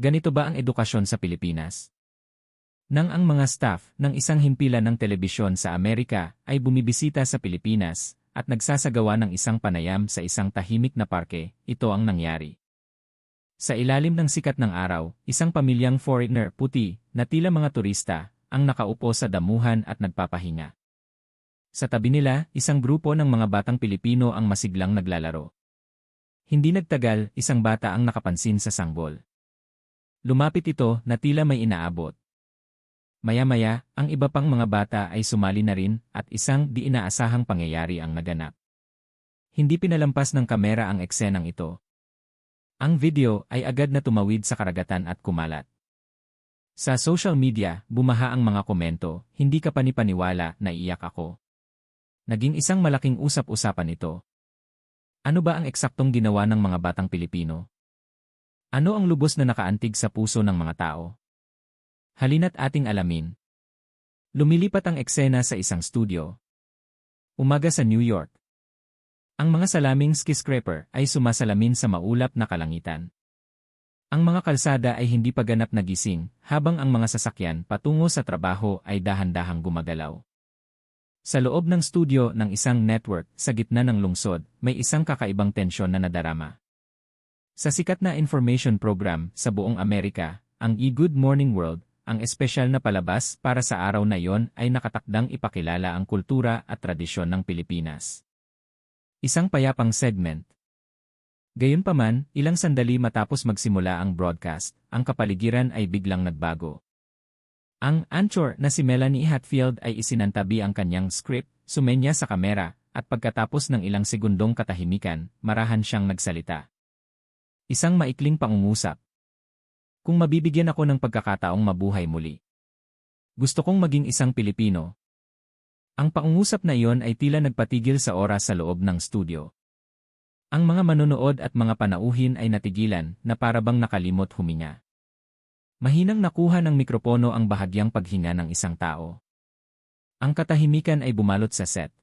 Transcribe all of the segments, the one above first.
Ganito ba ang edukasyon sa Pilipinas? Nang ang mga staff ng isang himpilan ng telebisyon sa Amerika ay bumibisita sa Pilipinas at nagsasagawa ng isang panayam sa isang tahimik na parke, ito ang nangyari. Sa ilalim ng sikat ng araw, isang pamilyang foreigner puti na tila mga turista ang nakaupo sa damuhan at nagpapahinga. Sa tabi nila, isang grupo ng mga batang Pilipino ang masiglang naglalaro. Hindi nagtagal, isang bata ang nakapansin sa sanggol. Lumapit ito na tila may inaabot. Maya-maya, ang iba pang mga bata ay sumali na rin at isang di inaasahang pangyayari ang naganap. Hindi pinalampas ng kamera ang eksenang ito. Ang video ay agad na tumawid sa karagatan at kumalat. Sa social media, bumaha ang mga komento, hindi ka panipaniwala na iyak ako. Naging isang malaking usap-usapan ito. Ano ba ang eksaktong ginawa ng mga batang Pilipino? Ano ang lubos na nakaantig sa puso ng mga tao? Halina't ating alamin. Lumilipat ang eksena sa isang studio. Umaga sa New York. Ang mga salaming skyscraper ay sumasalamin sa maulap na kalangitan. Ang mga kalsada ay hindi pa ganap nagising, habang ang mga sasakyan patungo sa trabaho ay dahan-dahang gumagalaw. Sa loob ng studio ng isang network sa gitna ng lungsod, may isang kakaibang tensyon na nadarama. Sa sikat na information program sa buong Amerika, ang E-Good Morning World, ang espesyal na palabas para sa araw na iyon ay nakatakdang ipakilala ang kultura at tradisyon ng Pilipinas. Isang payapang segment. Gayunpaman, ilang sandali matapos magsimula ang broadcast, ang kapaligiran ay biglang nagbago. Ang anchor na si Melanie Hatfield ay isinantabi ang kanyang script, sumenya sa kamera, at pagkatapos ng ilang segundong katahimikan, marahan siyang nagsalita. Isang maikling pangungusap, kung mabibigyan ako ng pagkakataong mabuhay muli. Gusto kong maging isang Pilipino. Ang pangungusap na iyon ay tila nagpatigil sa oras sa loob ng studio. Ang mga manonood at mga panauhin ay natigilan na parabang nakalimot huminga. Mahinang nakuha ng mikropono ang bahagyang paghinga ng isang tao. Ang katahimikan ay bumalot sa set.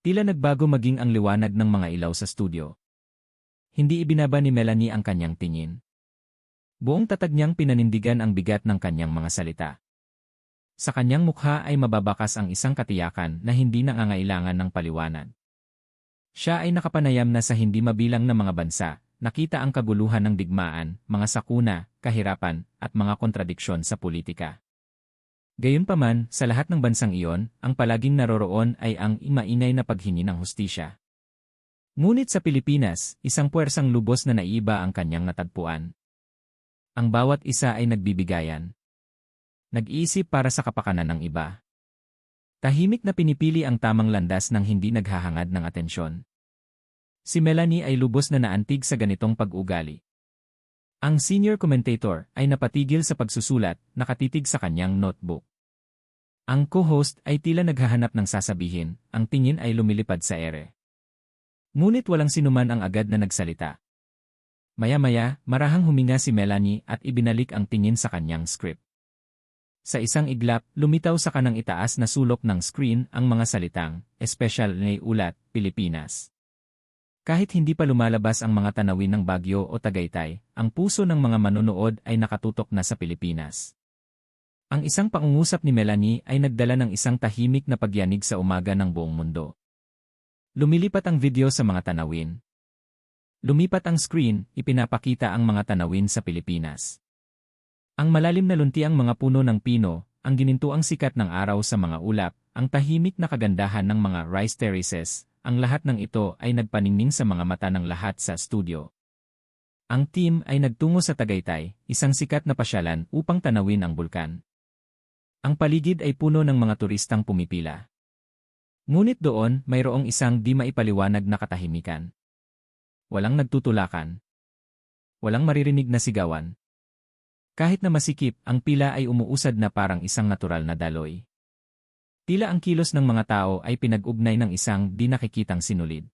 Tila nagbago maging ang liwanag ng mga ilaw sa studio. Hindi ibinaba ni Melanie ang kanyang tingin. Buong tatag niyang pinanindigan ang bigat ng kanyang mga salita. Sa kanyang mukha ay mababakas ang isang katiyakan na hindi nangangailangan ng paliwanag. Siya ay nakapanayam na sa hindi mabilang na mga bansa, nakita ang kaguluhan ng digmaan, mga sakuna, kahirapan, at mga kontradiksyon sa politika. Gayunpaman, sa lahat ng bansang iyon, ang palaging naroroon ay ang imainay na paghingi ng hustisya. Ngunit sa Pilipinas, isang puwersang lubos na naiba ang kanyang natagpuan. Ang bawat isa ay nagbibigayan. Nag-iisip para sa kapakanan ng iba. Tahimik na pinipili ang tamang landas ng hindi naghahangad ng atensyon. Si Melanie ay lubos na naantig sa ganitong pag-ugali. Ang senior commentator ay napatigil sa pagsusulat, nakatitig sa kanyang notebook. Ang co-host ay tila naghahanap ng sasabihin, ang tingin ay lumilipad sa ere. Ngunit walang sinuman ang agad na nagsalita. Maya-maya, marahang huminga si Melanie at ibinalik ang tingin sa kanyang script. Sa isang iglap, lumitaw sa kanang itaas na sulok ng screen ang mga salitang, Espesyal na ulat, Pilipinas. Kahit hindi pa lumalabas ang mga tanawin ng Bagyo o Tagaytay, ang puso ng mga manonood ay nakatutok na sa Pilipinas. Ang isang pangungusap ni Melanie ay nagdala ng isang tahimik na pagyanig sa umaga ng buong mundo. Lumilipat ang video sa mga tanawin, Lumipat ang screen, ipinapakita ang mga tanawin sa Pilipinas. Ang malalim na luntiang mga puno ng pino, ang ginintuang sikat ng araw sa mga ulap, ang tahimik na kagandahan ng mga rice terraces, ang lahat ng ito ay nagpaningning sa mga mata ng lahat sa studio. Ang team ay nagtungo sa Tagaytay, isang sikat na pasyalan upang tanawin ang bulkan. Ang paligid ay puno ng mga turistang pumipila. Ngunit doon, mayroong isang di maipaliwanag na katahimikan. Walang nagtutulakan. Walang maririnig na sigawan. Kahit na masikip, ang pila ay umuusad na parang isang natural na daloy. Tila ang kilos ng mga tao ay pinag-ugnay ng isang di nakikitang sinulid.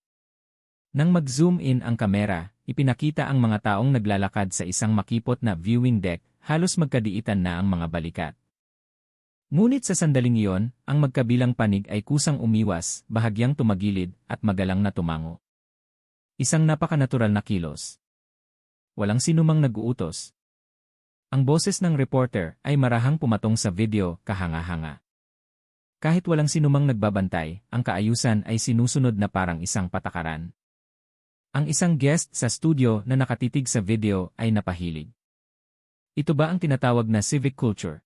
Nang mag-zoom in ang kamera, ipinakita ang mga taong naglalakad sa isang makipot na viewing deck, halos magkadiitan na ang mga balikat. Ngunit sa sandaling iyon, ang magkabilang panig ay kusang umiwas, bahagyang tumagilid, at magalang na tumango. Isang napakanatural na kilos. Walang sinumang nag-uutos. Ang boses ng reporter ay marahang pumatong sa video kahanga-hanga. Kahit walang sinumang nagbabantay, ang kaayusan ay sinusunod na parang isang patakaran. Ang isang guest sa studio na nakatitig sa video ay napahilig. Ito ba ang tinatawag na civic culture?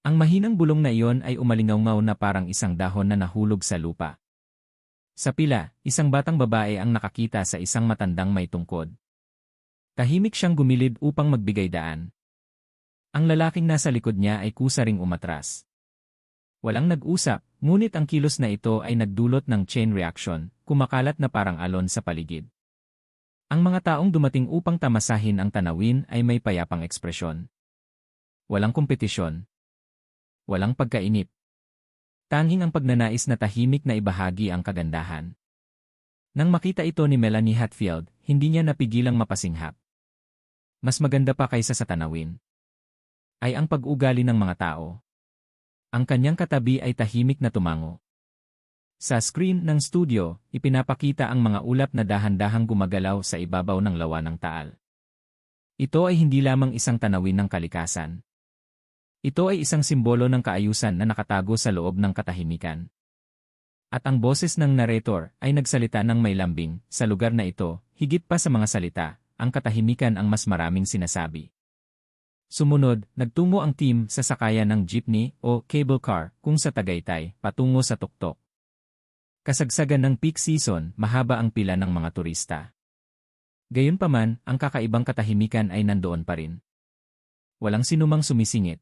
Ang mahinang bulong na iyon ay umalingaw na parang isang dahon na nahulog sa lupa. Sa pila, isang batang babae ang nakakita sa isang matandang may tungkod. Tahimik siyang gumilid upang magbigay daan. Ang lalaking nasa likod niya ay kusa ring umatras. Walang nag-usap, ngunit ang kilos na ito ay nagdulot ng chain reaction, kumakalat na parang alon sa paligid. Ang mga taong dumating upang tamasahin ang tanawin ay may payapang ekspresyon. Walang kompetisyon, walang pagkainip. Tanging ang pagnanais na tahimik na ibahagi ang kagandahan. Nang makita ito ni Melanie Hatfield, hindi niya napigilang mapasinghap. Mas maganda pa kaysa sa tanawin. Ay ang pag-ugali ng mga tao. Ang kanyang katabi ay tahimik na tumango. Sa screen ng studio, ipinapakita ang mga ulap na dahan-dahang gumagalaw sa ibabaw ng lawa ng taal. Ito ay hindi lamang isang tanawin ng kalikasan. Ito ay isang simbolo ng kaayusan na nakatago sa loob ng katahimikan. At ang boses ng narrator ay nagsalita ng may lambing, sa lugar na ito, higit pa sa mga salita, ang katahimikan ang mas maraming sinasabi. Sumunod, nagtungo ang team sa sakayan ng jeepney o cable car kung sa Tagaytay patungo sa tuktok. Kasagsagan ng peak season, mahaba ang pila ng mga turista. Gayunpaman, ang kakaibang katahimikan ay nandoon pa rin. Walang sinumang sumisingit,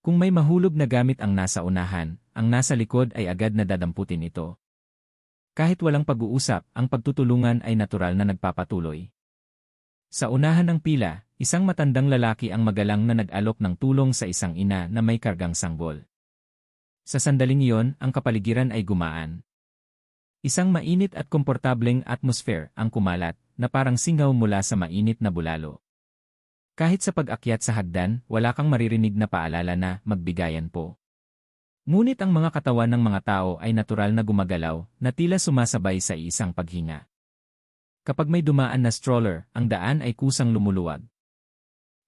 kung may mahulog na gamit ang nasa unahan, ang nasa likod ay agad na dadamputin ito. Kahit walang pag-uusap, ang pagtutulungan ay natural na nagpapatuloy. Sa unahan ng pila, isang matandang lalaki ang magalang na nag-alok ng tulong sa isang ina na may kargang sanggol. Sa sandaling iyon, ang kapaligiran ay gumaan. Isang mainit at komportableng atmosphere ang kumalat na parang singaw mula sa mainit na bulalo. Kahit sa pag-akyat sa hagdan, wala kang maririnig na paalala na magbigayan po. Ngunit ang mga katawan ng mga tao ay natural na gumagalaw, na tila sumasabay sa isang paghinga. Kapag may dumaan na stroller, ang daan ay kusang lumuluwag.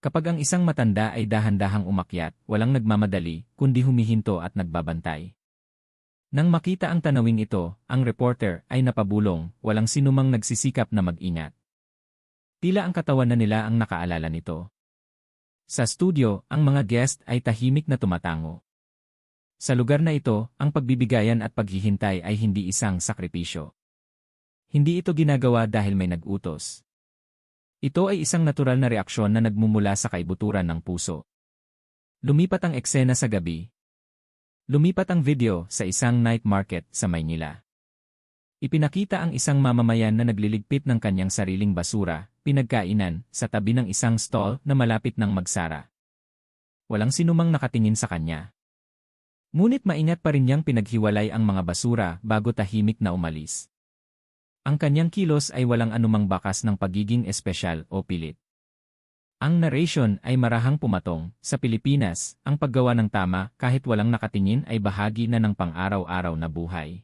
Kapag ang isang matanda ay dahan-dahang umakyat, walang nagmamadali, kundi humihinto at nagbabantay. Nang makita ang tanawing ito, ang reporter ay napabulong, walang sinumang nagsisikap na mag-ingat. Tila ang katawan na nila ang nakaalala nito. Sa studio, ang mga guest ay tahimik na tumatango. Sa lugar na ito, ang pagbibigayan at paghihintay ay hindi isang sakripisyo. Hindi ito ginagawa dahil may nag-utos. Ito ay isang natural na reaksyon na nagmumula sa kaibuturan ng puso. Lumipat ang eksena sa gabi. Lumipat ang video sa isang night market sa Maynila. Ipinakita ang isang mamamayan na nagliligpit ng kanyang sariling basura, pinagkainan, sa tabi ng isang stall na malapit ng magsara. Walang sinumang nakatingin sa kanya. Ngunit maingat pa rin niyang pinaghiwalay ang mga basura bago tahimik na umalis. Ang kanyang kilos ay walang anumang bakas ng pagiging espesyal o pilit. Ang narration ay marahang pumatong, sa Pilipinas, ang paggawa ng tama kahit walang nakatingin ay bahagi na ng pang-araw-araw na buhay.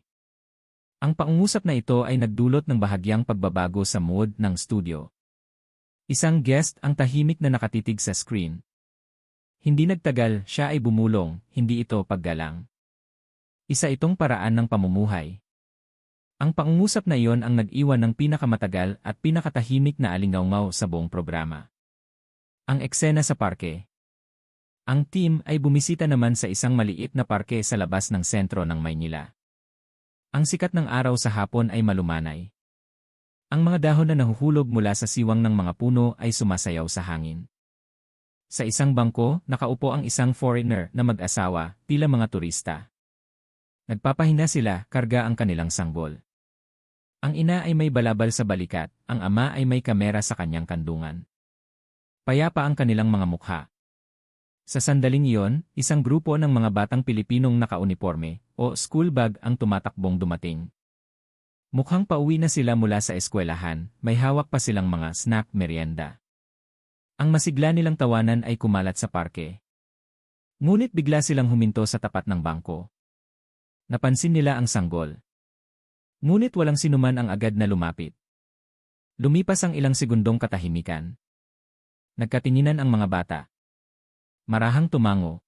Ang pangungusap na ito ay nagdulot ng bahagyang pagbabago sa mood ng studio. Isang guest ang tahimik na nakatitig sa screen. Hindi nagtagal, siya ay bumulong, hindi ito paggalang. Isa itong paraan ng pamumuhay. Ang pangungusap na iyon ang nag-iwan ng pinakamatagal at pinakatahimik na alingaungaw sa buong programa. Ang eksena sa parke. Ang team ay bumisita naman sa isang maliit na parke sa labas ng sentro ng Maynila. Ang sikat ng araw sa hapon ay malumanay. Ang mga dahon na nahuhulog mula sa siwang ng mga puno ay sumasayaw sa hangin. Sa isang bangko, nakaupo ang isang foreigner na mag-asawa, tila mga turista. Nagpapahina sila, karga ang kanilang sanggol. Ang ina ay may balabal sa balikat, ang ama ay may kamera sa kanyang kandungan. Payapa ang kanilang mga mukha. Sa sandaling iyon, isang grupo ng mga batang Pilipinong nakauniforme o school bag ang tumatakbong dumating. Mukhang pauwi na sila mula sa eskwelahan, may hawak pa silang mga snack merienda. Ang masigla nilang tawanan ay kumalat sa parke. Ngunit bigla silang huminto sa tapat ng bangko. Napansin nila ang sanggol. Ngunit walang sinuman ang agad na lumapit. Lumipas ang ilang segundong katahimikan. Nagkatinginan ang mga bata. Marahang tumango.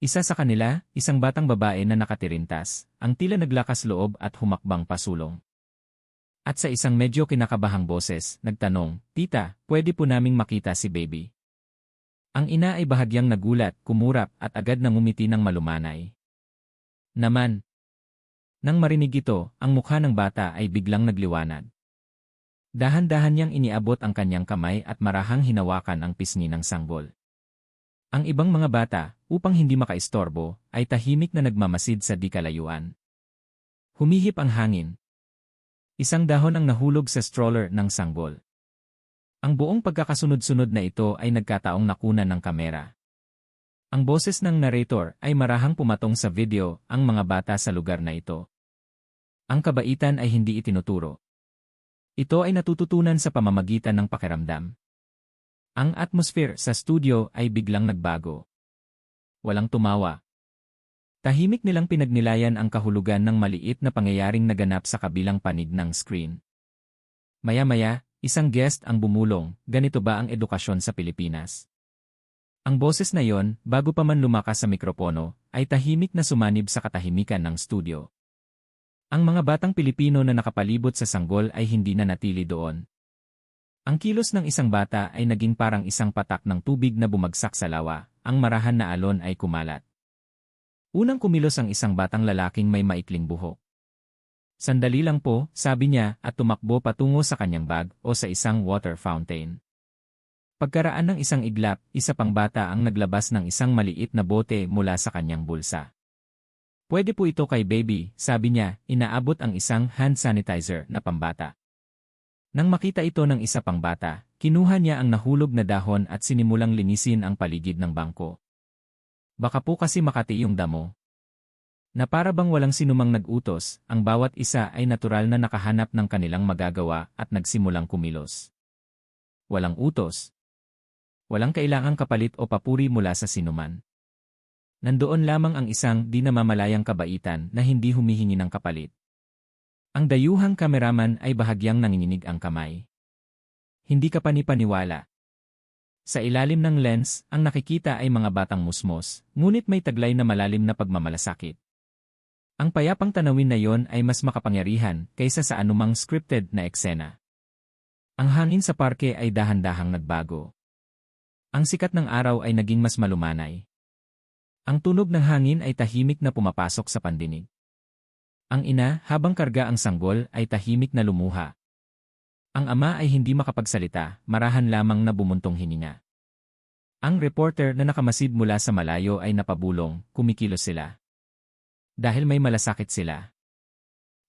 Isa sa kanila, isang batang babae na nakatirintas, ang tila naglakas loob at humakbang pasulong. At sa isang medyo kinakabahang boses, nagtanong, Tita, pwede po naming makita si baby. Ang ina ay bahagyang nagulat, kumurap at agad nangumiti ng malumanay. Naman. Nang marinig ito, ang mukha ng bata ay biglang nagliwanag. Dahan-dahan niyang iniabot ang kanyang kamay at marahang hinawakan ang pisngi ng sanggol. Ang ibang mga bata, upang hindi makaistorbo, ay tahimik na nagmamasid sa di kalayuan. Humihip ang hangin. Isang dahon ang nahulog sa stroller ng sanggol. Ang buong pagkakasunod-sunod na ito ay nagkataong nakunan ng kamera. Ang boses ng narrator ay marahang pumatong sa video ang mga bata sa lugar na ito. Ang kabaitan ay hindi itinuturo. Ito ay natututunan sa pamamagitan ng pakiramdam. Ang atmosphere sa studio ay biglang nagbago. Walang tumawa. Tahimik nilang pinagnilayan ang kahulugan ng maliit na pangyayaring naganap sa kabilang panig ng screen. Maya-maya, isang guest ang bumulong, ganito ba ang edukasyon sa Pilipinas? Ang boses na yon, bago pa man lumakas sa mikropono, ay tahimik na sumanib sa katahimikan ng studio. Ang mga batang Pilipino na nakapalibot sa sanggol ay hindi na natili doon. Ang kilos ng isang bata ay naging parang isang patak ng tubig na bumagsak sa lawa, ang marahan na alon ay kumalat. Unang kumilos ang isang batang lalaking may maikling buhok. Sandali lang po, sabi niya, at tumakbo patungo sa kanyang bag o sa isang water fountain. Pagkaraan ng isang iglap, isa pang bata ang naglabas ng isang maliit na bote mula sa kanyang bulsa. Pwede po ito kay baby, sabi niya, inaabot ang isang hand sanitizer na pambata. Nang makita ito ng isa pang bata, kinuha niya ang nahulog na dahon at sinimulang linisin ang paligid ng bangko. Baka po kasi makati yung damo. Na para bang walang sinumang nag-utos, ang bawat isa ay natural na nakahanap ng kanilang magagawa at nagsimulang kumilos. Walang utos. Walang kailangang kapalit o papuri mula sa sinuman. Nandoon lamang ang isang di namamalayang kabaitan na hindi humihingi ng kapalit. Ang dayuhang kameraman ay bahagyang nanginginig ang kamay. Hindi ka panipaniwala. Sa ilalim ng lens, ang nakikita ay mga batang musmos, ngunit may taglay na malalim na pagmamalasakit. Ang payapang tanawin na yon ay mas makapangyarihan kaysa sa anumang scripted na eksena. Ang hangin sa parke ay dahan-dahang nagbago. Ang sikat ng araw ay naging mas malumanay. Ang tunog ng hangin ay tahimik na pumapasok sa pandinig. Ang ina, habang karga ang sanggol, ay tahimik na lumuha. Ang ama ay hindi makapagsalita, marahan lamang na bumuntong hininga. Ang reporter na nakamasid mula sa malayo ay napabulong, kumikilos sila. Dahil may malasakit sila.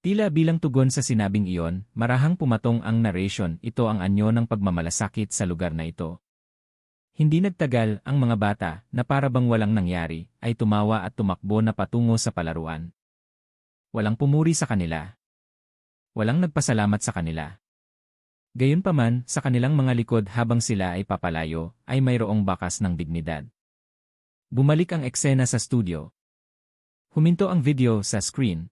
Tila bilang tugon sa sinabing iyon, marahang pumatong ang narration, ito ang anyo ng pagmamalasakit sa lugar na ito. Hindi nagtagal, ang mga bata, na para bang walang nangyari, ay tumawa at tumakbo na patungo sa palaruan. Walang pumuri sa kanila. Walang nagpasalamat sa kanila. Gayunpaman, sa kanilang mga likod habang sila ay papalayo, ay mayroong bakas ng dignidad. Bumalik ang eksena sa studio. Huminto ang video sa screen.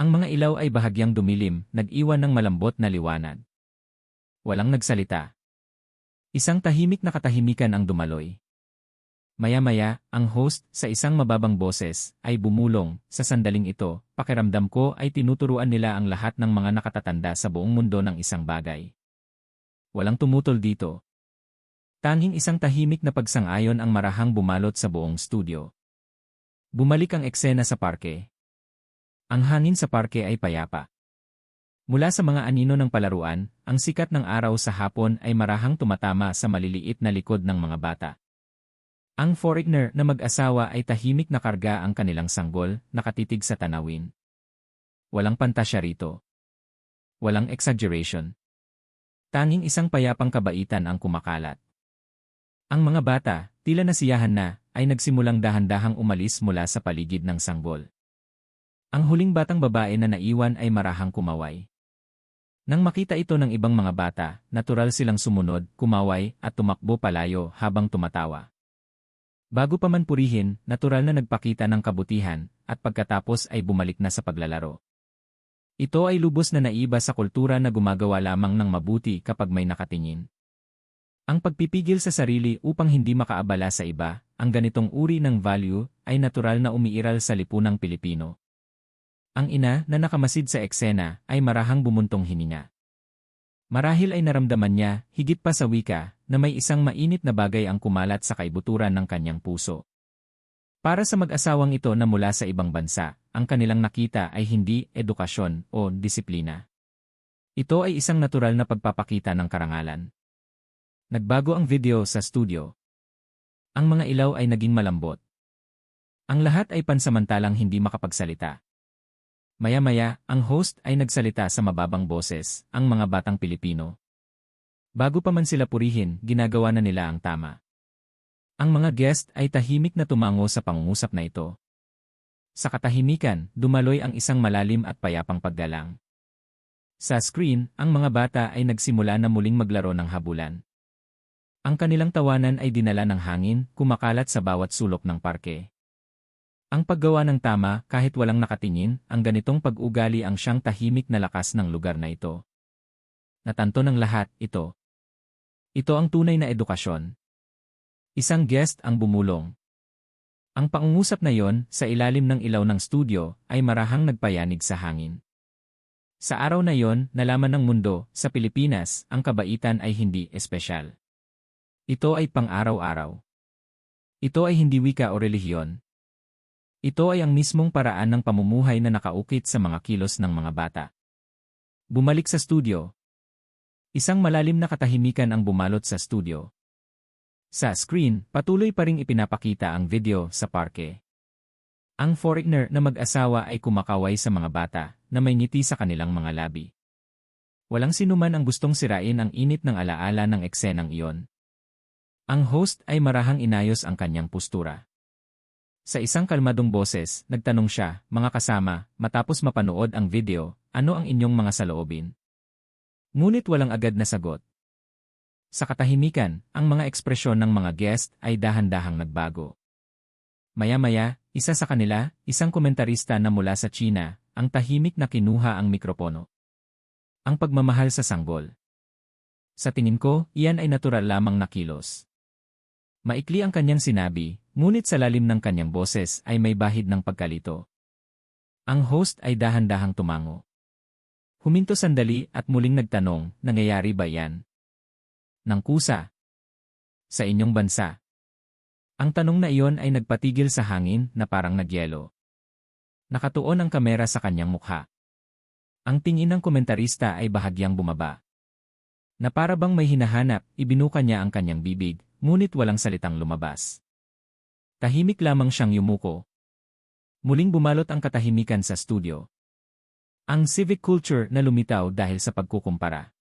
Ang mga ilaw ay bahagyang dumilim, nag-iwan ng malambot na liwanag. Walang nagsalita. Isang tahimik na katahimikan ang dumaloy. Maya-maya, ang host, sa isang mababang boses, ay bumulong, sa sandaling ito, pakiramdam ko ay tinuturuan nila ang lahat ng mga nakatatanda sa buong mundo ng isang bagay. Walang tumutol dito. Tanging isang tahimik na pagsang-ayon ang marahang bumalot sa buong studio. Bumalik ang eksena sa parke. Ang hangin sa parke ay payapa. Mula sa mga anino ng palaruan, ang sikat ng araw sa hapon ay marahang tumatama sa maliliit na likod ng mga bata. Ang foreigner na mag-asawa ay tahimik na karga ang kanilang sanggol, nakatitig sa tanawin. Walang pantasya rito. Walang exaggeration. Tanging isang payapang kabaitan ang kumakalat. Ang mga bata, tila nasiyahan na, ay nagsimulang dahan-dahang umalis mula sa paligid ng sanggol. Ang huling batang babae na naiwan ay marahang kumaway. Nang makita ito ng ibang mga bata, natural silang sumunod, kumaway, at tumakbo palayo habang tumatawa. Bago pa man purihin, natural na nagpakita ng kabutihan, at pagkatapos ay bumalik na sa paglalaro. Ito ay lubos na naiba sa kultura na gumagawa lamang ng mabuti kapag may nakatingin. Ang pagpipigil sa sarili upang hindi makaabala sa iba, ang ganitong uri ng value ay natural na umiiral sa lipunang Pilipino. Ang ina na nakamasid sa eksena ay marahang bumuntong hininga. Marahil ay naramdaman niya, higit pa sa wika, na may isang mainit na bagay ang kumalat sa kaibuturan ng kanyang puso. Para sa mag-asawang ito na mula sa ibang bansa, ang kanilang nakita ay hindi edukasyon o disiplina. Ito ay isang natural na pagpapakita ng karangalan. Nagbago ang video sa studio. Ang mga ilaw ay naging malambot. Ang lahat ay pansamantalang hindi makapagsalita. Maya-maya, ang host ay nagsalita sa mababang boses, ang mga batang Pilipino. Bago pa man sila purihin, ginagawa na nila ang tama. Ang mga guest ay tahimik na tumango sa pangungusap na ito. Sa katahimikan, dumaloy ang isang malalim at payapang paggalang. Sa screen, ang mga bata ay nagsimula na muling maglaro ng habulan. Ang kanilang tawanan ay dinala ng hangin, kumakalat sa bawat sulok ng parke. Ang paggawa ng tama kahit walang nakatingin, ang ganitong pag-ugali ang siyang tahimik na lakas ng lugar na ito. Natanto ng lahat, ito. Ito ang tunay na edukasyon. Isang guest ang bumulong. Ang pangungusap na yon, sa ilalim ng ilaw ng studio, ay marahang nagpayanig sa hangin. Sa araw na yon, nalaman ng mundo, sa Pilipinas, ang kabaitan ay hindi espesyal. Ito ay pang-araw-araw. Ito ay hindi wika o relihiyon, ito ay ang mismong paraan ng pamumuhay na nakaukit sa mga kilos ng mga bata. Bumalik sa studio. Isang malalim na katahimikan ang bumalot sa studio. Sa screen, patuloy pa ring ipinapakita ang video sa parke. Ang foreigner na mag-asawa ay kumakaway sa mga bata na may ngiti sa kanilang mga labi. Walang sinuman ang gustong sirain ang init ng alaala ng eksenang iyon. Ang host ay marahang inayos ang kanyang postura. Sa isang kalmadong boses, nagtanong siya, mga kasama, matapos mapanood ang video, ano ang inyong mga saloobin? Ngunit walang agad na sagot. Sa katahimikan, ang mga ekspresyon ng mga guest ay dahan-dahang nagbago. Maya-maya, isa sa kanila, isang komentarista na mula sa China, ang tahimik na kinuha ang mikropono. Ang pagmamahal sa sanggol. Sa tingin ko, iyan ay natural lamang na kilos. Maikli ang kanyang sinabi, Ngunit sa lalim ng kanyang boses ay may bahid ng pagkalito. Ang host ay dahan-dahang tumango. Huminto sandali at muling nagtanong, nangyayari ba yan? Nang kusa. Sa inyong bansa. Ang tanong na iyon ay nagpatigil sa hangin na parang nagyelo. Nakatuon ang kamera sa kanyang mukha. Ang tingin ng komentarista ay bahagyang bumaba. Na para bang may hinahanap, ibinuka niya ang kanyang bibig, ngunit walang salitang lumabas. Tahimik lamang siyang yumuko. Muling bumalot ang katahimikan sa studio. Ang civic culture na lumitaw dahil sa pagkukumpara.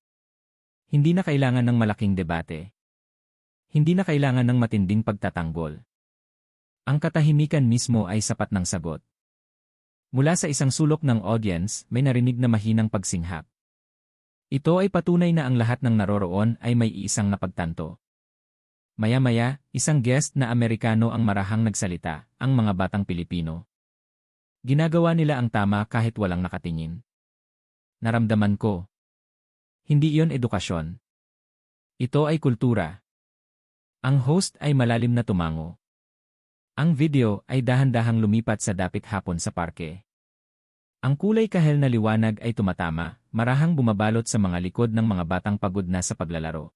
Hindi na kailangan ng malaking debate. Hindi na kailangan ng matinding pagtatanggol. Ang katahimikan mismo ay sapat ng sagot. Mula sa isang sulok ng audience, may narinig na mahinang pagsinghap. Ito ay patunay na ang lahat ng naroroon ay may iisang napagtanto. Maya-maya, isang guest na Amerikano ang marahang nagsalita, ang mga batang Pilipino. Ginagawa nila ang tama kahit walang nakatingin. Naramdaman ko. Hindi iyon edukasyon. Ito ay kultura. Ang host ay malalim na tumango. Ang video ay dahan-dahang lumipat sa dapit hapon sa parke. Ang kulay kahel na liwanag ay tumatama, marahang bumabalot sa mga likod ng mga batang pagod na sa paglalaro.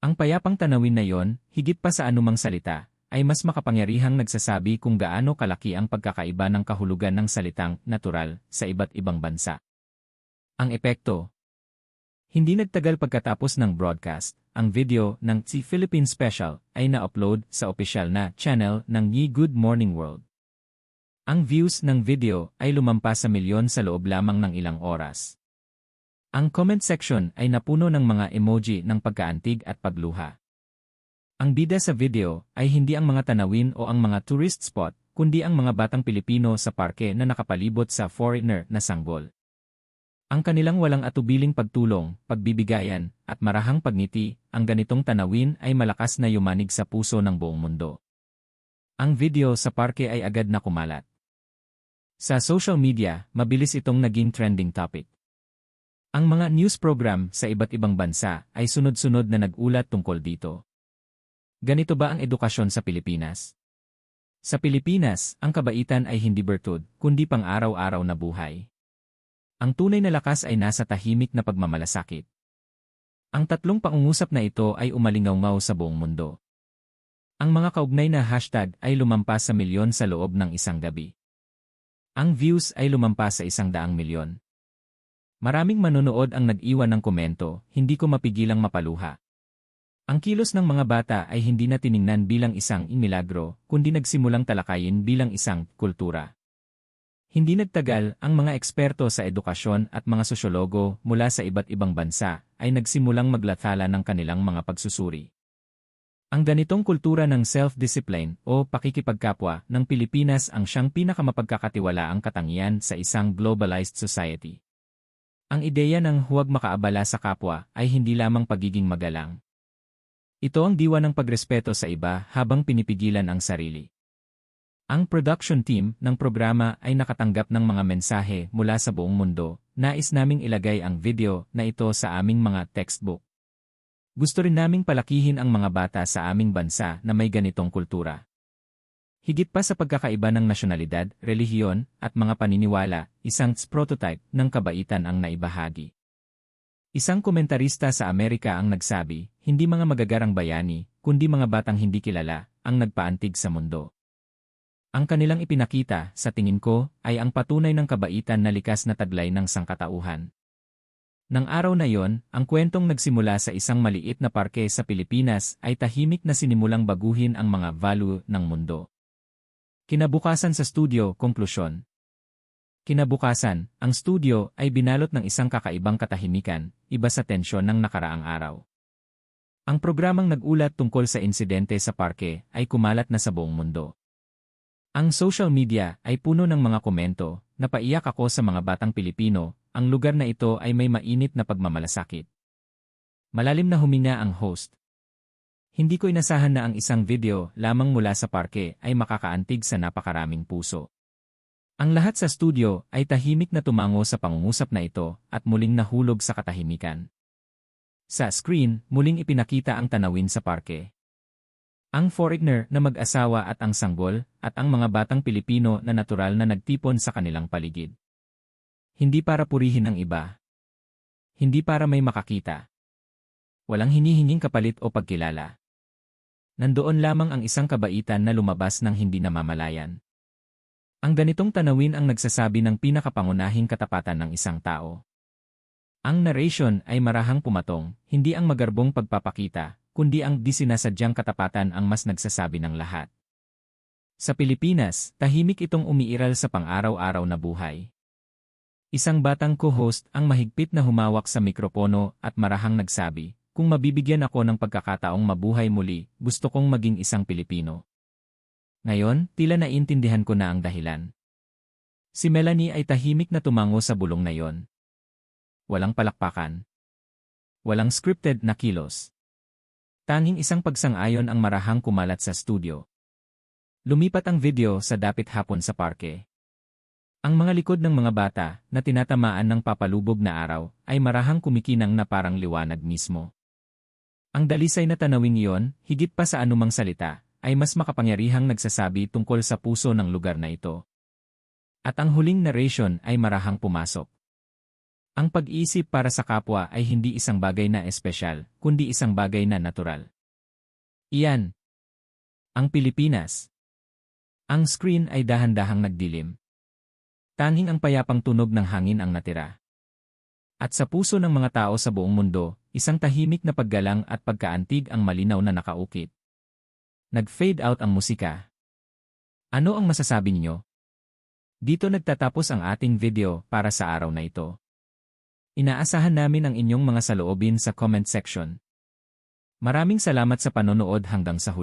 Ang payapang tanawin na yon, higit pa sa anumang salita, ay mas makapangyarihang nagsasabi kung gaano kalaki ang pagkakaiba ng kahulugan ng salitang natural sa iba't ibang bansa. Ang epekto Hindi nagtagal pagkatapos ng broadcast, ang video ng T Philippine Special ay na-upload sa opisyal na channel ng Ye Good Morning World. Ang views ng video ay lumampas sa milyon sa loob lamang ng ilang oras. Ang comment section ay napuno ng mga emoji ng pagkaantig at pagluha. Ang bida sa video ay hindi ang mga tanawin o ang mga tourist spot, kundi ang mga batang Pilipino sa parke na nakapalibot sa foreigner na sanggol. Ang kanilang walang atubiling pagtulong, pagbibigayan, at marahang pagngiti, ang ganitong tanawin ay malakas na yumanig sa puso ng buong mundo. Ang video sa parke ay agad na kumalat. Sa social media, mabilis itong naging trending topic. Ang mga news program sa iba't ibang bansa ay sunod-sunod na nag-ulat tungkol dito. Ganito ba ang edukasyon sa Pilipinas? Sa Pilipinas, ang kabaitan ay hindi bertud, kundi pang araw-araw na buhay. Ang tunay na lakas ay nasa tahimik na pagmamalasakit. Ang tatlong pangungusap na ito ay umalingaw sa buong mundo. Ang mga kaugnay na hashtag ay lumampas sa milyon sa loob ng isang gabi. Ang views ay lumampas sa isang daang milyon. Maraming manonood ang nag-iwan ng komento, hindi ko mapigilang mapaluha. Ang kilos ng mga bata ay hindi na tiningnan bilang isang milagro, kundi nagsimulang talakayin bilang isang kultura. Hindi nagtagal, ang mga eksperto sa edukasyon at mga sosyologo mula sa iba't ibang bansa ay nagsimulang maglathala ng kanilang mga pagsusuri. Ang ganitong kultura ng self-discipline o pakikipagkapwa ng Pilipinas ang siyang pinakamapagkakatiwalaang katangian sa isang globalized society. Ang ideya ng huwag makaabala sa kapwa ay hindi lamang pagiging magalang. Ito ang diwa ng pagrespeto sa iba habang pinipigilan ang sarili. Ang production team ng programa ay nakatanggap ng mga mensahe mula sa buong mundo. Nais naming ilagay ang video na ito sa aming mga textbook. Gusto rin naming palakihin ang mga bata sa aming bansa na may ganitong kultura. Higit pa sa pagkakaiba ng nasyonalidad, relihiyon, at mga paniniwala, isang prototype ng kabaitan ang naibahagi. Isang komentarista sa Amerika ang nagsabi, hindi mga magagarang bayani, kundi mga batang hindi kilala, ang nagpaantig sa mundo. Ang kanilang ipinakita, sa tingin ko, ay ang patunay ng kabaitan na likas na taglay ng sangkatauhan. Nang araw na yon, ang kwentong nagsimula sa isang maliit na parke sa Pilipinas ay tahimik na sinimulang baguhin ang mga value ng mundo. Kinabukasan sa studio, konklusyon. Kinabukasan, ang studio ay binalot ng isang kakaibang katahimikan, iba sa tensyon ng nakaraang araw. Ang programang nag-ulat tungkol sa insidente sa parke ay kumalat na sa buong mundo. Ang social media ay puno ng mga komento, napaiyak ako sa mga batang Pilipino, ang lugar na ito ay may mainit na pagmamalasakit. Malalim na huminga ang host. Hindi ko inasahan na ang isang video lamang mula sa parke ay makakaantig sa napakaraming puso. Ang lahat sa studio ay tahimik na tumango sa pangungusap na ito at muling nahulog sa katahimikan. Sa screen, muling ipinakita ang tanawin sa parke. Ang foreigner na mag-asawa at ang sanggol at ang mga batang Pilipino na natural na nagtipon sa kanilang paligid. Hindi para purihin ang iba. Hindi para may makakita. Walang hinihinging kapalit o pagkilala. Nandoon lamang ang isang kabaitan na lumabas ng hindi namamalayan. Ang ganitong tanawin ang nagsasabi ng pinakapangunahing katapatan ng isang tao. Ang narration ay marahang pumatong, hindi ang magarbong pagpapakita, kundi ang disinasadyang katapatan ang mas nagsasabi ng lahat. Sa Pilipinas, tahimik itong umiiral sa pang-araw-araw na buhay. Isang batang co-host ang mahigpit na humawak sa mikropono at marahang nagsabi, kung mabibigyan ako ng pagkakataong mabuhay muli, gusto kong maging isang Pilipino. Ngayon, tila naiintindihan ko na ang dahilan. Si Melanie ay tahimik na tumango sa bulong na yon. Walang palakpakan. Walang scripted na kilos. Tanging isang pagsang-ayon ang marahang kumalat sa studio. Lumipat ang video sa dapit hapon sa parke. Ang mga likod ng mga bata na tinatamaan ng papalubog na araw ay marahang kumikinang na parang liwanag mismo. Ang dalisay na tanawin iyon, higit pa sa anumang salita, ay mas makapangyarihang nagsasabi tungkol sa puso ng lugar na ito. At ang huling narration ay marahang pumasok. Ang pag-iisip para sa kapwa ay hindi isang bagay na espesyal, kundi isang bagay na natural. Iyan. Ang Pilipinas. Ang screen ay dahan-dahang nagdilim. Tanging ang payapang tunog ng hangin ang natira. At sa puso ng mga tao sa buong mundo, isang tahimik na paggalang at pagkaantig ang malinaw na nakaukit. Nag-fade out ang musika. Ano ang masasabi niyo? Dito nagtatapos ang ating video para sa araw na ito. Inaasahan namin ang inyong mga saloobin sa comment section. Maraming salamat sa panonood hanggang sa huli.